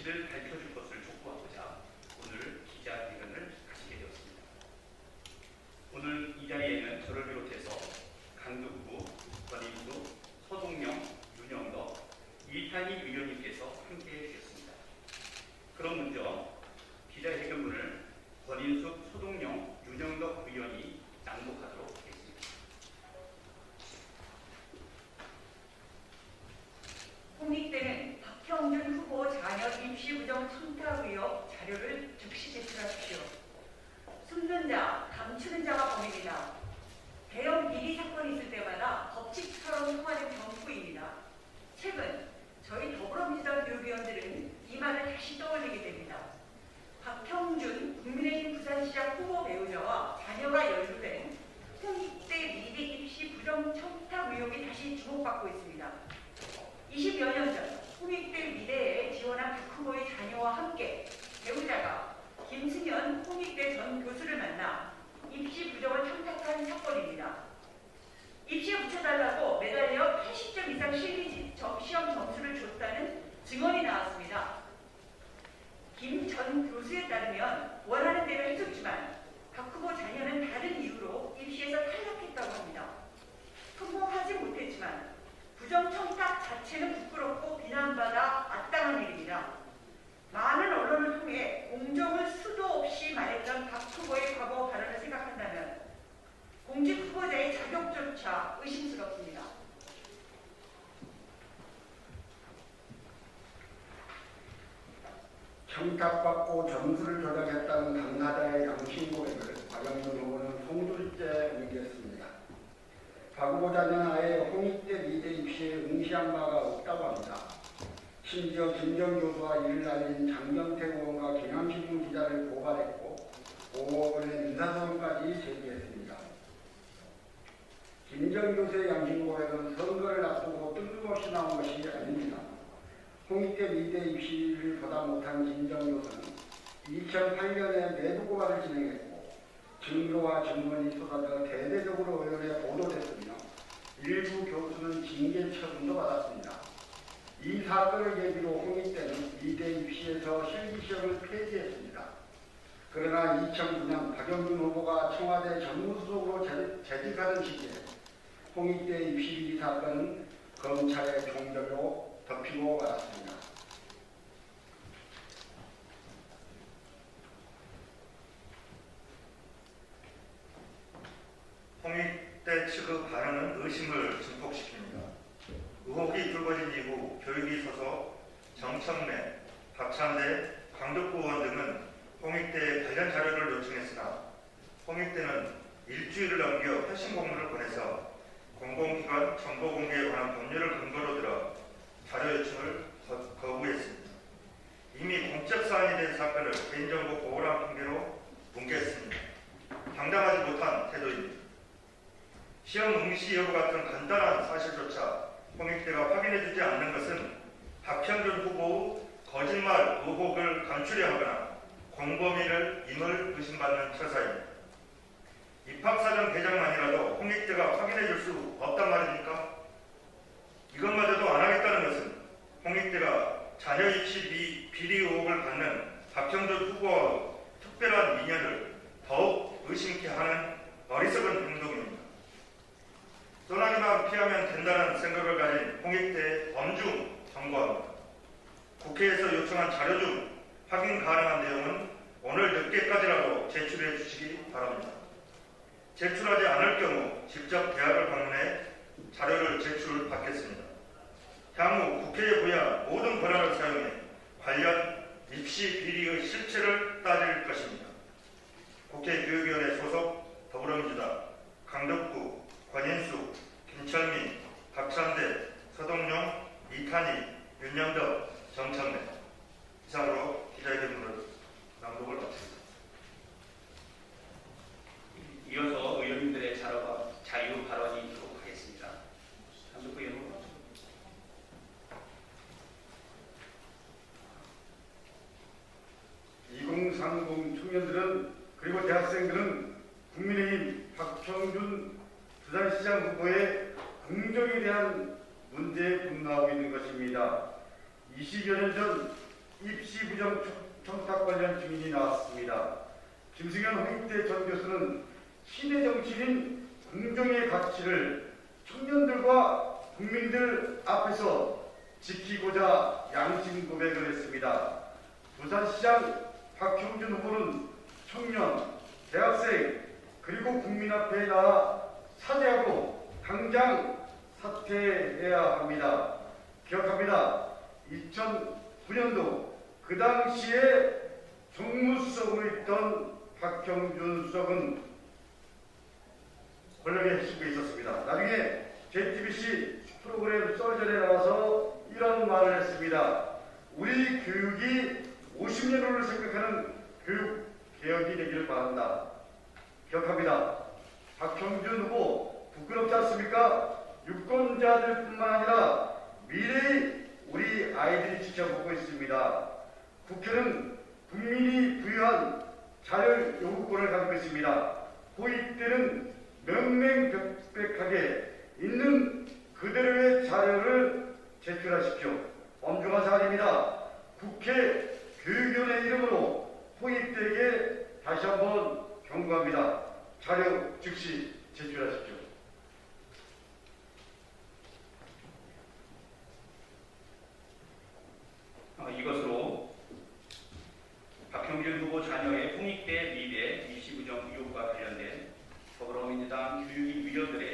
진실을 밝혀줄 것을 촉구하고자 오늘 기자회견을 가지게 되었습니다. 오늘 이 자리에는 저를 비롯해서 강동구, 권인구, 서동영, 윤영덕, 이탄희 위원님께서 함께해 주셨습니다. 그럼 먼저 기자회견문을 권인숙 청탁 의혹 자료를 즉시 제출하십시오. 숨는 자, 감추는 자가 범인이다. 대형 비리 사건이 있을 때마다 법칙처럼 통하는 정부입니다. 최근 저희 더불어민주당 교육위원들은 이 말을 다시 떠올리게 됩니다. 박형준 국민의힘 부산시장 후보 배우자와 자녀가 연루된 홍익대 미대 입시 부정 청탁 의혹이 다시 주목받고 있습니다. 20여 년 후보의 자녀와 함께 배우자가 김승현 홍익대 전 교수를 만나 입시 부정을 청탁한 사건입니다. 입시에 붙여달라고 매달려 80점 이상 실기 점- 시험 점수를 줬다는 증언이 나왔습니다. 김전 교수에 따르면 원하는 대로 해줬지만 박 후보 자녀는 다른 이유로 입시에서 탈락했다고 합니다. 성공하지 못했지만 부정 청탁 자체는 부끄럽고 비난받아 마땅한 일입니다. 많은 언론을 통해 공정을 수도 없이 말했던 박 후보의 과거 발언을 생각한다면 공직 후보자의 자격조차 의심스럽습니다. 청탁받고 점수를 조작했다는 당사자의 양심 고백을 박영준 후보는 송두리째 의기했습니다. 박 후보 자녀는 아예 홍익대 미대 입시에 응시한 바가 없다고 합니다. 심지어 김정 교수와 이를 알린 장경태 의원과 경향신문 기자를 고발했고 5억 원의 민사소송까지 제기했습니다. 김정 교수의 양심 고백은 선거를 앞두고 뜬금없이 나온 것이 아닙니다. 홍익대 미대 입시를 보다 못한 김정 교수는 2008년에 내부 고발을 진행했고 증거와 증언이 쏟아져 대대적으로 언론에 보도됐으며 일부 교수는 징계 처분도 받았습니다. 이 사건을 계기로 홍익대는 미대 입시에서 실기시험을 폐지했습니다. 그러나 2009년 박영준 후보가 청와대 정무수석으로 재- 재직하던 시기에 홍익대 입시 비리 사건은 검찰의 종결로 덮이고 말았습니다. 홍익대 측의 반응은 의심을 증폭시킵니다. 의혹이 불거진 이후 교육이 소속 정청래, 박찬대, 강덕구 의원 등은 홍익대에 관련 자료를 요청했으나 홍익대는 일주일을 넘겨 회신 공문을 보내서 공공기관 정보 공개에 관한 법률을 근거로 들어 자료 요청을 거- 거부했습니다. 이미 공적 사안이 된 사건을 개인정보 보호란 핑계로 뭉개했습니다. 당당하지 못한 태도입니다. 시험 응시 여부 같은 간단한 사실조차 홍익대가 확인해주지 않는 것은 박형준 후보의 거짓말 의혹을 감추려 하거나 공범위를 임을 의심받는 처사입니다. 입학사정 대장만이라도 홍익대가 확인해 줄 수 없단 말입니까? 이것마저도 안 하겠다는 것은 홍익대가 자녀 입시 비, 비리 의혹을 받는 박형준 후보와 특별한 인연을 더욱 의심케 하는 어리석은 행동입니다. 소나기만 피하면 된다는 생각을 가진 홍익대 엄중 정부합니다. 국회에서 요청한 자료 중 확인 가능한 내용은 오늘 늦게까지라도 제출해 주시기 바랍니다. 제출하지 않을 경우 직접 대학을 방문해 자료를 제출받겠습니다. 향후 국회에 부여한 모든 권한을 사용해 관련 입시 비리의 실체를 따질 것입니다. 국회 교육위원회 소속 더불어민주당 강덕구, 권인수, 김철민, 박찬대, 서동용, 이탄희, 윤영덕, 정청래 이상으로 기자회견문을 낭독을 마칩니다. 이어서 의원님들의 자료, 자유 발언이 있도록 하겠습니다. 한국부 의원 2030 청년들은 그리고 대학생들은 국민의힘 박형준 부산시장 후보의 긍정에 대한 분노하고 있는 것입니다. 20여 년 전 입시 부정 청탁 관련 증인이 나왔습니다. 김승현 홍익대 전 교수는 신의 정신인 공정의 가치를 청년들과 국민들 앞에서 지키고자 양심 고백을 했습니다. 부산시장 박형준 후보는 청년, 대학생 그리고 국민 앞에 나와 사죄하고 당장 사퇴해야 합니다. 기억합니다. 2009년도 그 당시에 정무수석으로 있던 박형준 수석은 권력의 핵심에 있었습니다. 나중에 JTBC 프로그램 썰전에 나와서 이런 말을 했습니다. 우리 교육이 50년 후를 생각하는 교육 개혁이 되기를 바란다. 기억합니다. 박형준 후보 부끄럽지 않습니까? 유권자들뿐만 아니라 미래의 우리 아이들이 지켜보고 있습니다. 국회는 국민이 부여한 자율 요구권을 가지고 있습니다. 고의 때는 명명백백하게 있는 그대로의 자료를 제출하십시오. 엄중한 사안입니다. 국회 교육위원회 이름으로 호입대에게 다시 한번 경고합니다. 자료 즉시 제출하십시오. 어, 이것으로 박형준 후보 자녀의 홍익대 더불어민주당 교육위 위원들의